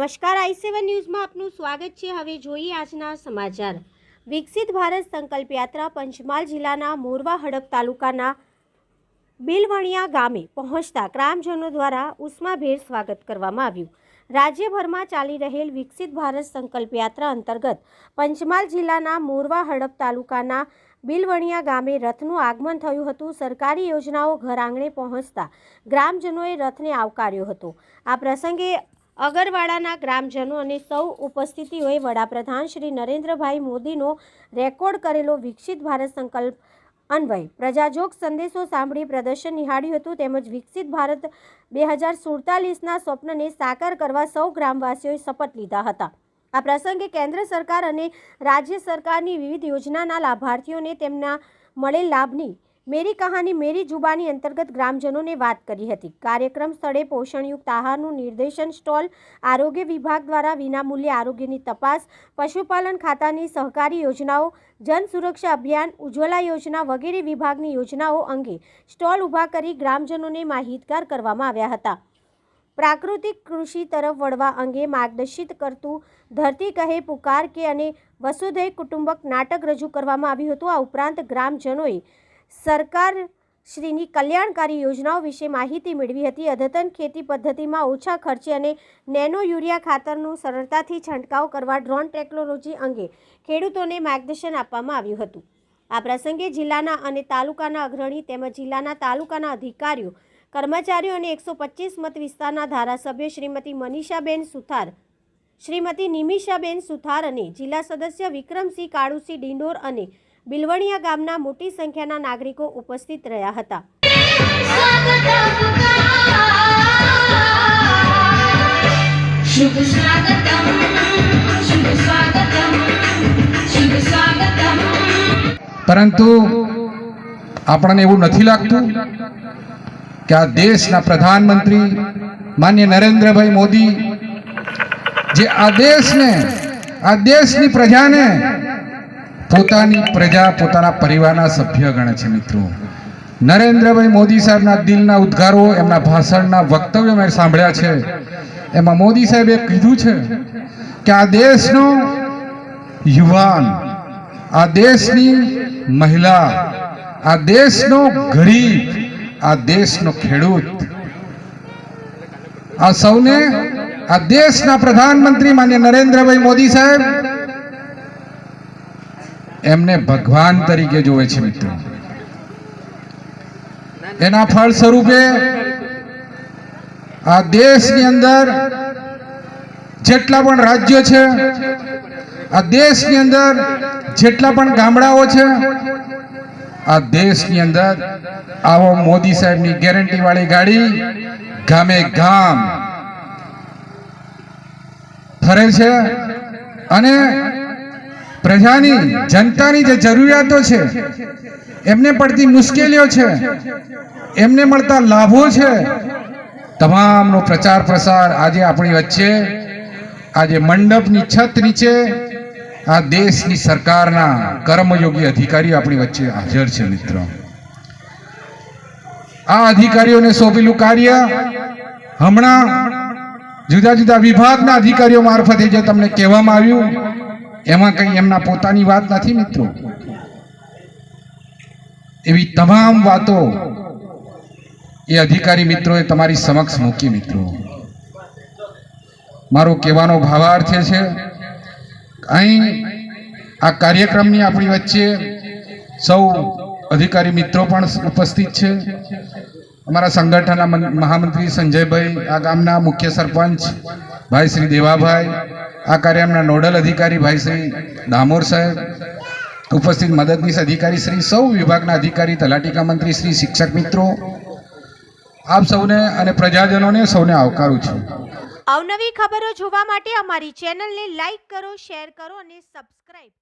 નમસ્કાર, આઈ સેવન ન્યૂઝમાં આપનું સ્વાગત છે. હવે જોઈએ આજના સમાચાર. વિકસિત ભારત સંકલ્પ યાત્રા પંચમહાલ જિલ્લાના મોરવા હડપ તાલુકાના બિલવણિયા ગામે પહોંચતા ગ્રામજનો દ્વારા ઉષ્માભેર સ્વાગત કરવામાં આવ્યું. રાજ્યભરમાં ચાલી રહેલ વિકસિત ભારત સંકલ્પ યાત્રા અંતર્ગત પંચમહાલ જિલ્લાના મોરવા હડપ તાલુકાના બિલવણિયા ગામે રથનું આગમન થયું હતું. સરકારી યોજનાઓ ઘર આંગણે પહોંચતા ગ્રામજનોએ રથને આવકાર્યો હતો. આ પ્રસંગે અગરવાડાના ગ્રામજનો અને સૌ ઉપસ્થિતિઓએ વડાપ્રધાન શ્રી નરેન્દ્રભાઈ મોદીનો રેકોર્ડ કરેલો વિકસિત ભારત સંકલ્પ અન્વય. પ્રજાજોગ સંદેશો સાંભળી પ્રદર્શન નિહાળ્યું હતું તેમજ વિકસિત ભારત બે હજાર સુડતાલીસના સ્વપ્નને સાકાર કરવા સૌ ગ્રામવાસીઓએ શપથ લીધા હતા. આ પ્રસંગે કેન્દ્ર સરકાર અને રાજ્ય સરકારની વિવિધ યોજનાના લાભાર્થીઓને તેમના મળેલ લાભની મેરી કહાની મેરી જુબાની અંતર્ગત ગ્રામજનોને વાત કરી હતી. કાર્યક્રમ સ્થળે પોષણયુક્ત આહારનું નિર્દેશન સ્ટોલ, આરોગ્ય વિભાગ દ્વારા વિનામૂલ્યે આરોગ્યની તપાસ, પશુપાલન ખાતાની સહકારી યોજનાઓ, જન સુરક્ષા અભિયાન, ઉજ્જવલા યોજના વગેરે વિભાગની યોજનાઓ અંગે સ્ટોલ ઊભા કરી ગ્રામજનોને માહિતગાર કરવામાં આવ્યા હતા. પ્રાકૃતિક કૃષિ તરફ વળવા અંગે માર્ગદર્શિત કરતું ધરતી કહે પુકાર કે અને વસુધૈ કુટુંબક નાટક રજૂ કરવામાં આવ્યું હતું. આ ઉપરાંત ગ્રામજનોએ સરકાર શ્રીની કલ્યાણકારી યોજનાઓ વિશે માહિતી મેળવી હતી. અદ્યતન ખેતી પદ્ધતિમાં ઓછા ખર્ચે અને નેનો યુરિયા ખાતરનું સરળતાથી છંટકાવ કરવા ડ્રોન ટેકનોલોજી અંગે ખેડૂતોને માર્ગદર્શન આપવામાં આવ્યું હતું. આ પ્રસંગે જિલ્લાના અને તાલુકાના અગ્રણી તેમજ જિલ્લાના તાલુકાના અધિકારીઓ, કર્મચારીઓ અને એકસો પચીસ મત વિસ્તારના ધારાસભ્ય શ્રીમતી મનીષાબેન સુથાર, શ્રીમતી નિમિષાબેન સુથાર અને જિલ્લા સદસ્ય વિક્રમસિંહ કાળુસિંહ ડિંડોર અને બિલવણિયા ગામના મોટી સંખ્યાના નાગરિકો ઉપસ્થિત રહ્યા હતા. પરંતુ આપણને એવું નથી લાગતું કે આ દેશના પ્રધાનમંત્રી માન્ય નરેન્દ્રભાઈ મોદી જે આ દેશને આ દેશની પ્રજાને પોતાની પ્રજા, પોતાના પરિવારના સભ્ય ગણે છે મિત્રો. નરેન્દ્રભાઈ મોદી સાહેબના દિલના ઉદ્ગારો, એમના ભાષણના વક્તવ્યો મેં સાંભળ્યા છે. એમાં મોદી સાહેબે કીધું છે કે આ દેશનો યુવાન, આ દેશની મહિલા, આ દેશનો ગરીબ, આ દેશનો ખેડૂત, આ સૌને, આ દેશના પ્રધાનમંત્રી માન્ય નરેન્દ્રભાઈ મોદી સાહેબ એમને ભગવાન તરીકે જોવે છે મિત્રો. એના ફળ સ્વરૂપે આ દેશની અંદર જેટલા પણ રાજ્યો છે, આ દેશની અંદર જેટલા પણ ગામડાઓ છે, આ દેશની અંદર આવો મોદી સાહેબની ગેરંટી વાળી ગાડી ગામે ગામ ફરે છે અને પ્રજાની, જનતાની જે જરૂરિયાતો છે, એમને પડતી મુશ્કેલીઓ છે, એમને મળતા લાભો છે, તમામનો પ્રચાર પ્રસાર આજે આપણી વચ્ચે, આજે મંડપની છત નીચે, આ દેશની સરકારના કર્મયોગી અધિકારીઓ આપણી વચ્ચે હાજર છે મિત્રો. આ અધિકારીઓને સોંપેલું કાર્ય હમણાં જુદા જુદા વિભાગના અધિકારીઓ મારફતે જે તમને કહેવામાં આવ્યું એમાં કંઈ એમના પોતાની વાત નથી મિત્રો. એવી તમામ વાતો એ અધિકારી મિત્રોએ તમારી સમક્ષ મૂકી મિત્રો. મારો કહેવાનો ભાવાર્થ છે, અહીં આ કાર્યક્રમની આપણી વચ્ચે સૌ અધિકારી મિત્રો પણ ઉપસ્થિત છે. અમારા સંગઠનના મહામંત્રી સંજયભાઈ, આ ગામના મુખ્ય સરપંચ, ભાઈ શ્રી દેવાભાઈ આ કાર્યક્રમના નોડલ અધિકારી ભાઈ શ્રી દામોર સાહેબ, ઉપસ્થિત મદદનીશ અધિકારી શ્રી, સૌ વિભાગના અધિકારી, તલાટીકા મંત્રી શ્રી, શિક્ષક મિત્રો, આપ સૌને અને પ્રજાજનોને સૌને આવકારું છું. અવનવી ખબરો જોવા માટે અમારી ચેનલને લાઈક કરો, શેર કરો અને સબસ્ક્રાઈબ